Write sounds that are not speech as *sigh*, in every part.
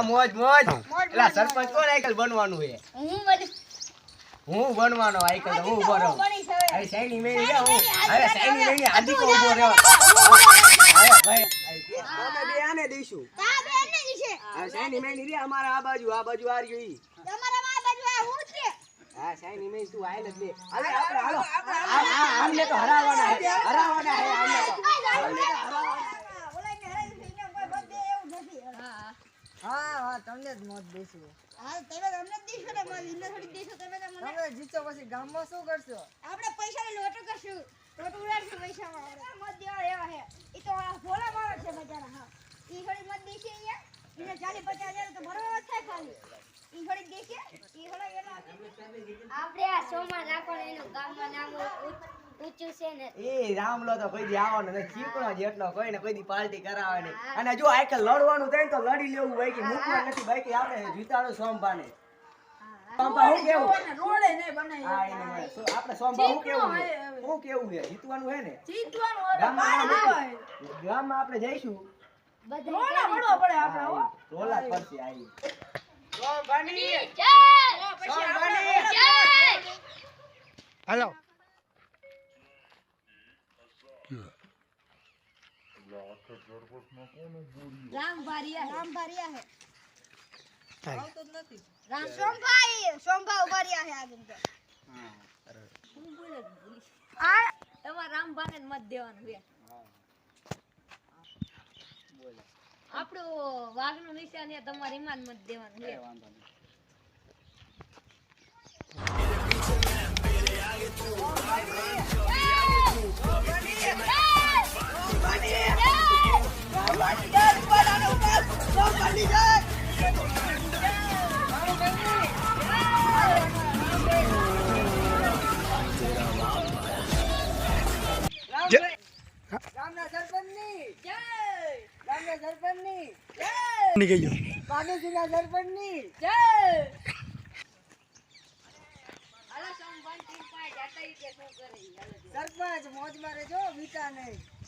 હા મોજ મોજ. એલા સરપંચ કોણ આઈકલ બનવાનું હે? હું બની હું બનવાનો આઈકલ તો હું ઊભો હું રહું બનીશ હવે. હવે સાઈની મેની જા હું અરે સૈની મેં સાઈની હવે. કો ઊભો રહ્યો. હવે ભાઈ તમે બે આને દઈશું. તા બે આને દીશે અરે સૈની મેં રે અમારા આ બાજુ આ બાજુ આ રહ્યું ઈ. તમારા આ બાજુ આ હું છે? હા સૈની મેં તું આયલ જ લે. હવે આપણે હાલો આમને તો હરાવવાના હે. હરાવવાના હે આમને તો આમને તો હરાવવાના ઓલાને હરાવી છે, એને કોઈ બધે એવું નથી. હા હા તમને જ મત દઈશું હા, તમે અમને જ દેશો ને, મારી ઇન્ને થોડી દીશો તમે તો મને. તમે જીતો પછી ગામમાં શું કરશો? આપણે પૈસાની લોટો કરશું. લોટો ઉડાડશું પૈસામાં. આપણે. મત દેવા એવા હે એ તો આ ભોળા માણસ છે બચારા હા. ઈ થોડી મત દેશે અહીંયા. એને ચાલી પચાસ હજાર તો જ થાય ખાલી. ઈ થોડી દેશે. ઈ થોડા એના આપણે આ સોમાં રાખવાનું એનું ગામમાં નામ ઊંચ- છે ને. એ રામલો તો કોઈ દી આવવાનો નથી. ચીકણો જેટલો કોઈ ને કોઈ દી પાર્ટી કરાવે નહીં અને જો આયકલ લડવાનું થાય તો લડી લેવું હોય કે મૂકવાનું નથી. બાકી આપણે જીતાડો સોમભાને સોમભા હું કેવું? રોડે નહીં બનાવી હા. સો- આપણે સોમભા હું કેવું હું કેવું છે? જીતવાનું છે ને? જીતવાનું ગામમાં આપણે જઈશું. બધા પડવો પડે હા, રોલા પડશે આ સોમભાની જય સોમભાની જય! હાલો. રામ ભારિયા રામ ભારિયા હે આવતો જ નથી રામ સોમભાઈ સોમભા ઊભા રહ્યા હે આગળ તો આ તમારે રામભાને જ મત દેવાનું છે આપણું વાઘનું નિશાન છે તમારે એમાં જ મત દેવાનું છે ગામના સરપંચની જય ગામના સરપંચની જય પાડોશીના સરપંચની જય શું કરે ઈ જો. સરપંચ બીતા નહીં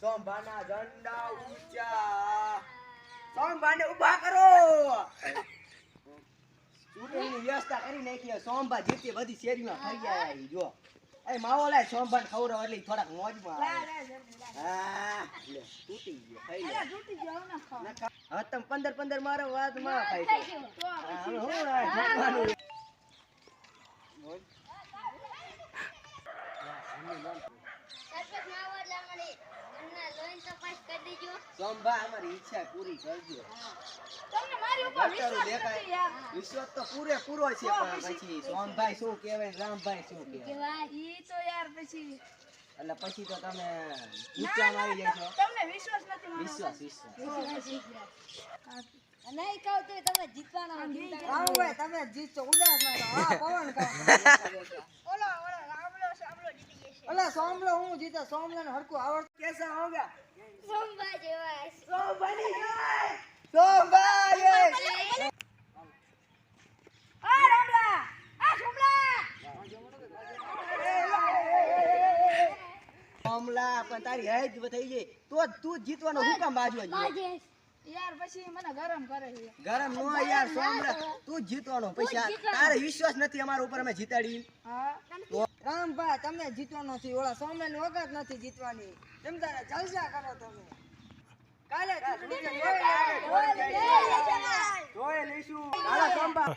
સોમભાના ઝંડા ઊંચા સોમભાને ઊભા કરો ચૂંટણીની વ્યવસ્થા કરી નાખી સોમભા જીતે બધી શેરીમાં ફરી આયા જો એ માવો લાય સોમભાને ખવડાવો એટલે થોડાક મોજમાં હા લે તૂટી ગયો ખાઈ લે હવે તમે પંદર પંદર મારો વાતમાં ખાઈ. હા, હું આ જમવાનું. સરપંચમાં આવો એટલે અમારી ઘરના લોહીની તપાસ કરી દેજો સોમભા અમારી ઈચ્છા પૂરી કરજો. તમને મારી ઉપર વિશ્વાસ નથી યાર. વિશ્વાસ તો પૂરેપૂરો છે પણ પછી સોમભાઈ શું કહેવાય રામભાઈ શું કહેવાય? ઈ તો યાર પછી એટલે પછી તો તમે ઊંચામાં આવી જાય છો તમને વિશ્વાસ નથી મારો. વિશ્વાસ વિશ્વાસ. નહીં કહું તો તમે જીતવાના તમે જીતશો ઉદાસ ના પવન ખાઓ. *laughs* ઓલો ઓલો રામલો સામલો ઓલા સોમલો હું જીતા? સોમલા ને હરકું આવડતું કેસા હોગા સોમબા જેવા જય આ રામલા. આ સોમલા. સોમલા પણ તારી હેજ થઈ ગઈ. તો તું જીતવાનો હુકમ બાજુ. યાર પછી મને ગરમ કરે છે. ગરમ નો યાર સોમલા. તું જીતવાનો પૈસા. તારે વિશ્વાસ નથી અમારા ઉપર અમે જીતાડી. હા. રામભાઈ તમે જીતો નથી ઓલા સોમે ની વખત નથી જીતવાની. તેમ તારે જલસા કરો તમે. કાલે જોઈ લઈશું સોમભા.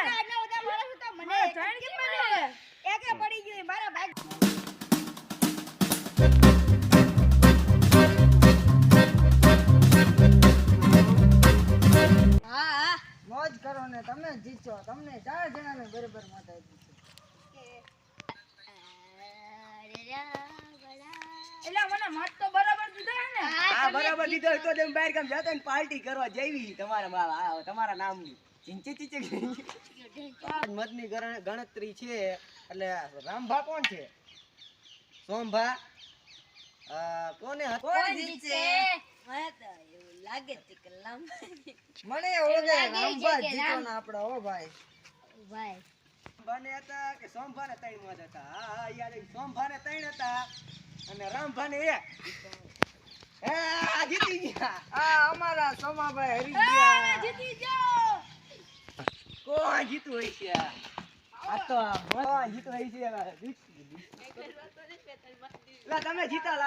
આટલા બધા માણસો તો મને ત્રણ કે પડે એકે પડી ગયું મારા ભાઈ. હા હા. મોજ કરો ને તમે જ તમને ચાર જણાને બરાબર મત આપી એટલે મને મત તો બરાબર દીધા ને? હા બરાબર દીધો તો તમે બહાર કામ જતો ને પાર્ટી કરવા જઈવી તમારા તમારા નામની. મતની ગણ- ગણતરી છે એટલે રામભા કોણ છે? સોમભા? કોને કોણ જીતશે? મને તો એવું લાગે છે કે મને એવું લાગે લાગે છે રામભા જીતો રામ- ને આપણે ભાઈ. ભાઈ. સોમભાને હતા કે સોમભાને ત્રણ મત હતા? હા હા યાદ આવ્યું. સોમભાને ત્રણ હતા. અને રામભાને એક. હે આ જીતી ગયા. આ અમારા સોમાભાઈ હરી ગયા. જીતી જાઓ કોણ જીતું હોય છે. આ તો આ જીતું હોય છે. લા, તમે જીતા લા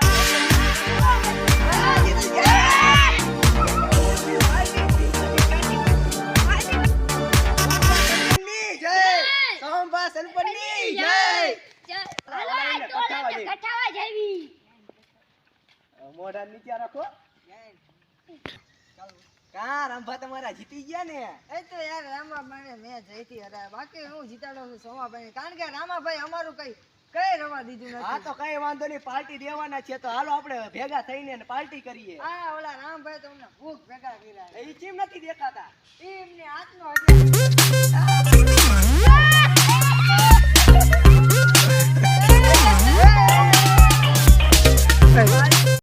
જય મોઢા નીચે રાખો. અમારું કઈ કઈ રવા દીધું નથી. તો કઈ વાંધો નહીં. પાર્ટી દેવાના છે તો હાલો આપણે ભેગા થઈને પાર્ટી કરીએ. હા ઓલા રામભાઈ તમને ભૂખ ભેગા કરી એ નથી દેખાતા?